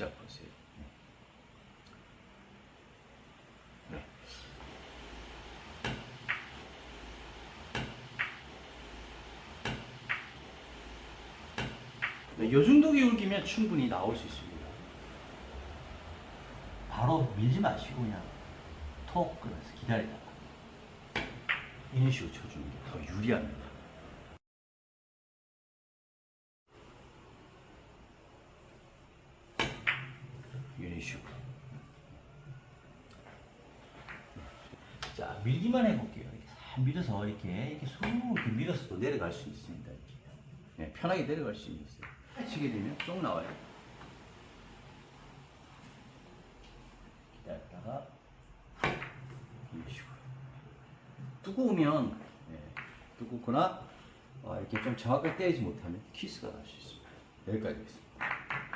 살짝 보세요. 네. 네, 이 정도 기울기면 충분히 나올 수 있습니다. 바로 밀지 마시고 그냥 톡 끊어서 기다리다가 이런 식으로 쳐주는 게 더 유리합니다. 식으로. 자 밀기만 해볼게요. 밀어서 이렇게 이렇게 쑥 이렇게 밀어서 또 내려갈 수 있습니다. 이렇게. 네, 편하게 내려갈 수 있어요. 치게 되면 쭉 나와요. 기다렸다가 이런 식으로. 뜨거우면 네, 뜨겁거나 어, 이렇게 좀 정확하게 때리지 못하면 키스가 날 수 있습니다. 여기까지 하겠습니다.